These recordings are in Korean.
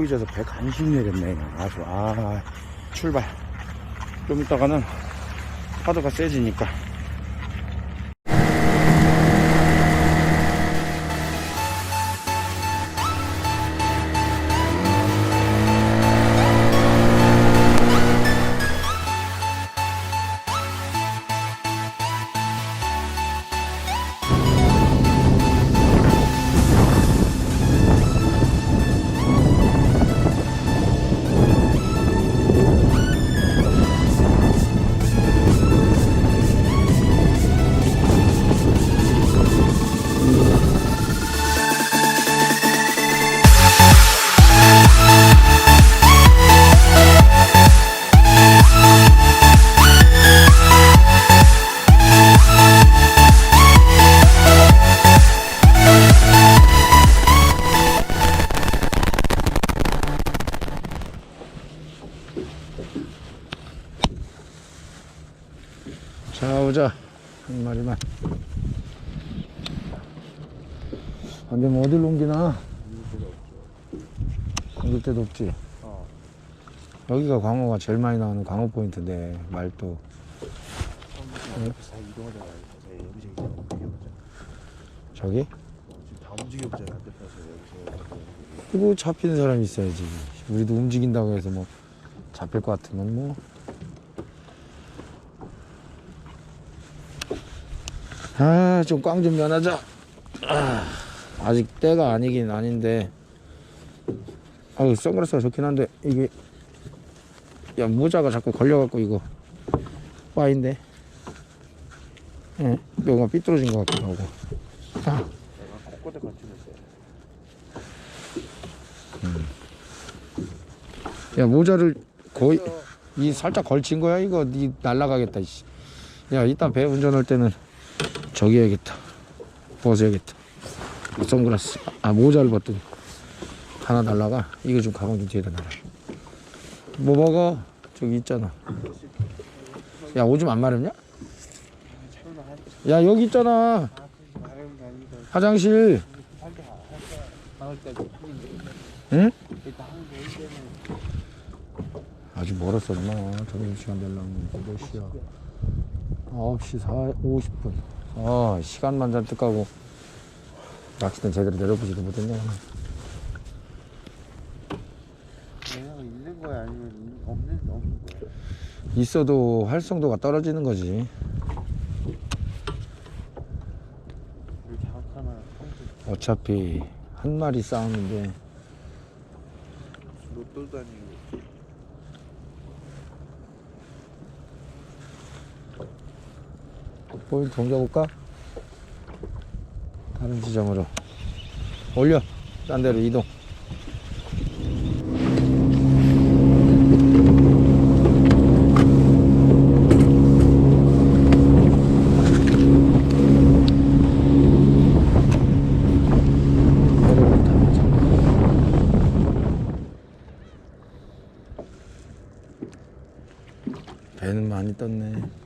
속이 져서 배 간신히 내렸네. 아주, 아, 출발. 좀 이따가는 파도가 세지니까. 안 되면 어디로 옮기나? 옮길 데도 없지. 어. 여기가 광어가 제일 많이 나오는 광어 포인트인데, 말도. 저기? 그거 잡히는 사람이 있어야지. 우리도 움직인다고 해서 뭐, 잡힐 것 같으면 뭐. 아, 좀 꽝좀 면하자. 아, 아직 때가 아니긴 아닌데. 아유, 선글라스가 좋긴 한데, 이게, 야, 모자가 자꾸 걸려갖고, 이거, 빠인데. 응, 뼈가 삐뚤어진 것 같기도 하고. 아. 야, 모자를 거의, 이 살짝 걸친 거야, 이거. 니 날라가겠다, 이씨. 야, 이따 배 운전할 때는 저기 해야겠다. 벗어야겠다. 선글라스. 아, 모자를 벗더니. 하나 날라가. 이거 좀 가방 좀 뒤에다 놔라. 뭐 먹어? 저기 있잖아. 야, 오줌 안 마렵냐? 야, 여기 있잖아. 화장실. 응? 아직 멀었어, 엄마. 점심시간 되려면 몇 시야? 9시 4, 50분. 아, 시간만 잔뜩 가고. 낚시는 제대로 내려보지도 못했네. 얘네가 있는 거야 아니면 있- 없는 없는 거야? 있어도 활성도가 떨어지는 거지. 이렇게 하나 평소 어차피 한 마리 싸우는데 로또도 아니고 포인트 옮겨볼까? 다른 지점으로. 올려. 딴 데로 이동 배를 타자. 배는 많이 떴네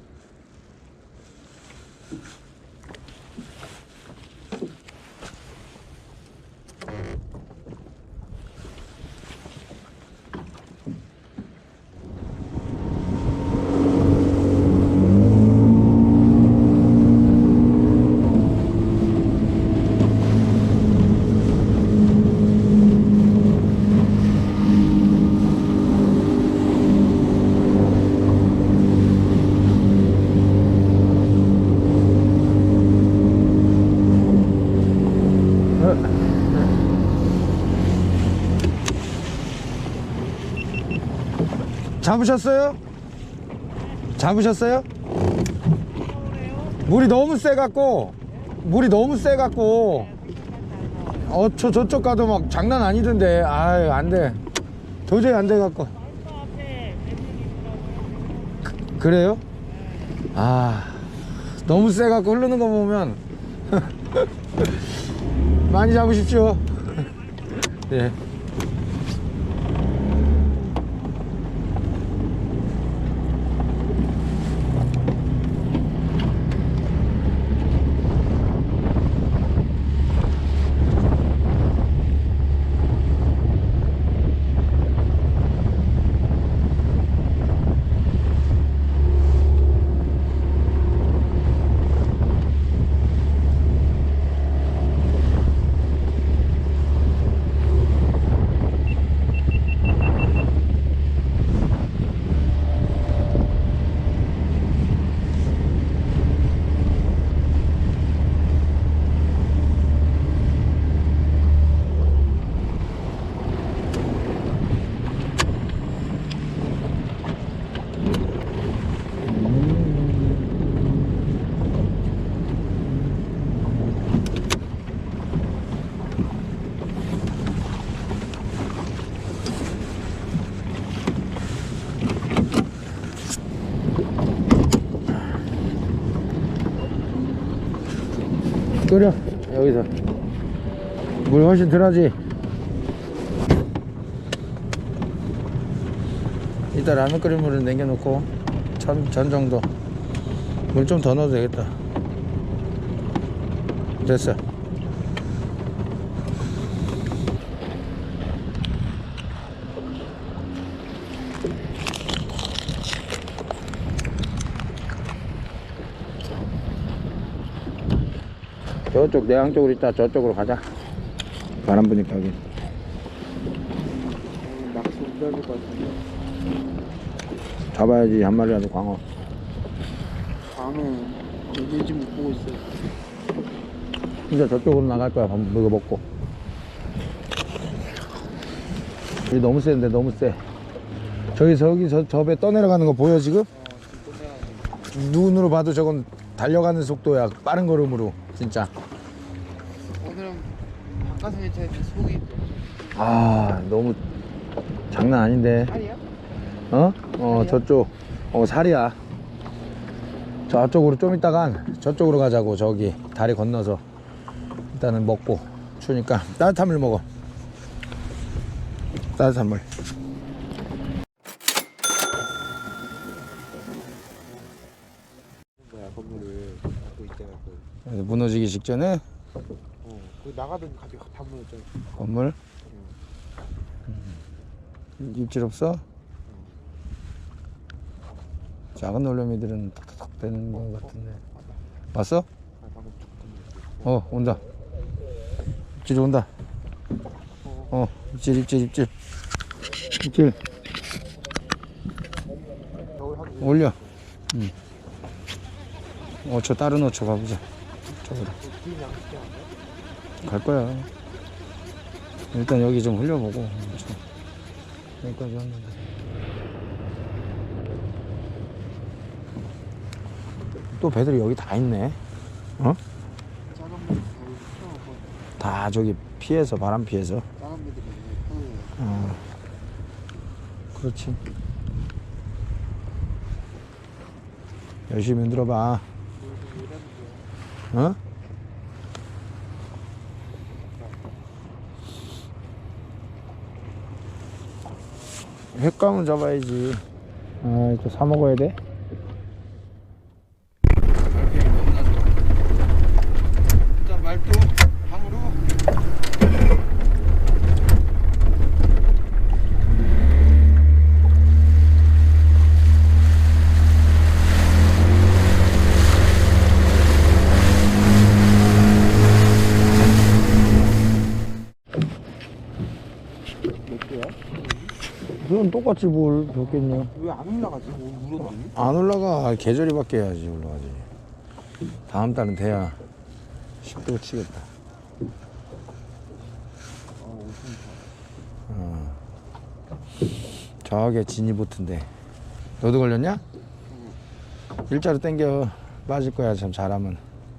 잡으셨어요? 잡으셨어요? 물이 너무 세갖고 물이 너무 세갖고 어 저 저쪽 가도 막 장난 아니던데 아유 안돼 도저히 안 돼갖고 그, 그래요? 아 너무 세갖고 흐르는 거 보면 많이 잡으십시오 예. 끓여. 여기서. 물 훨씬 덜하지? 이따 라면 끓일 물을 남겨놓고 전, 전 정도. 물 좀 더 넣어도 되겠다. 됐어 저쪽 내양 쪽으로 있다. 저쪽으로 가자. 바람 부니까 여기. 낚시 못할 것 같은데. 잡아야지. 한 마리라도 광어. 광어 여기 지금 못 보고 있어요. 이제 저쪽으로 나갈 거야. 밥 이거 먹고. 여기 너무 센데 너무 세. 저기 저기 저 저 배 떠내려가는 거 보여 지금? 눈으로 봐도 저건 달려가는 속도야. 빠른 걸음으로 진짜 바깥에 제 속이 아 너무 장난 아닌데 살이야? 어? 어 저쪽 어 살이야 저쪽으로 좀 있다간 저쪽으로 가자고 저기 다리 건너서 일단은 먹고 추우니까 따뜻한 물 먹어 따뜻한 물. 그. 무너지기 직전에 나가던 갑자기 다 무너졌잖아. 건물? 음. 입질 없어? 작은 놀래미들은 탁탁 되는 것 같은데. 왔어? 아 방금 조금 어 온다. 입질 온다. 어. 입질 입질 입질. 입질. 올려. 응. 어저 다른 어초 가보자. 저기로. 뒤에 양식장 아니야? 갈 거야 일단 여기 좀 흘려보고 저. 여기까지 왔는데 또 배들이 여기 다 있네 어? 다 저기 피해서 바람 피해서. 어. 그렇지. 열심히 흔들어봐. 어? 횟감은 잡아야지. 아, 또 사 먹어야 돼? 일단 말도 방으로 몇 개야? 그 건 똑같이 뭘 줬겠냐. 왜 안 올라가지? 뭐? 안 올라가. 계절이 바뀌어야지 올라가지. 다음 달은 돼야 10도 치겠다. 어. 저게 지니보트인데 너도 걸렸냐? 일자로 당겨 빠질 거야 참 잘하면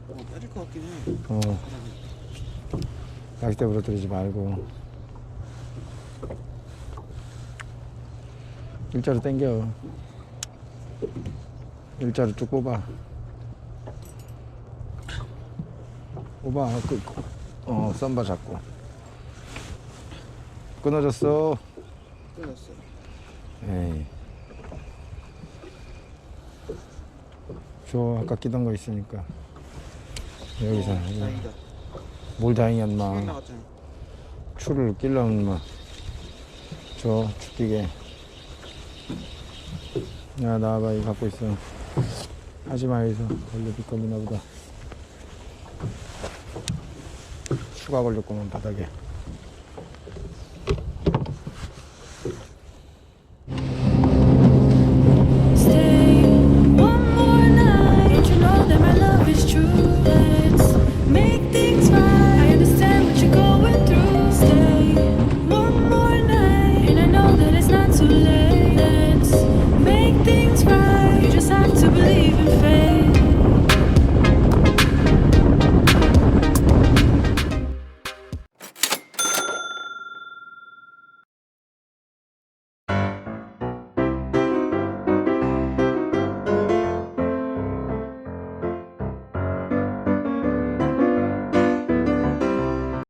어, 빠질 것 같긴 해. 어 낚싯대 부러뜨리지 말고 일자로 당겨. 일자로 쭉 뽑아. 뽑아. 그, 어 썸바 잡고. 끊어졌어. 끊었어. 에이. 저 아까 끼던 거 있으니까. 여기서. 어, 다행이다. 뭘 다행이야 술 인마. 추를 끼려면 저 죽기게 야 나와봐 이거 갖고 있어. 하지마 여기서. 걸려 비겁이나 보다. 추가 걸렸구만 바닥에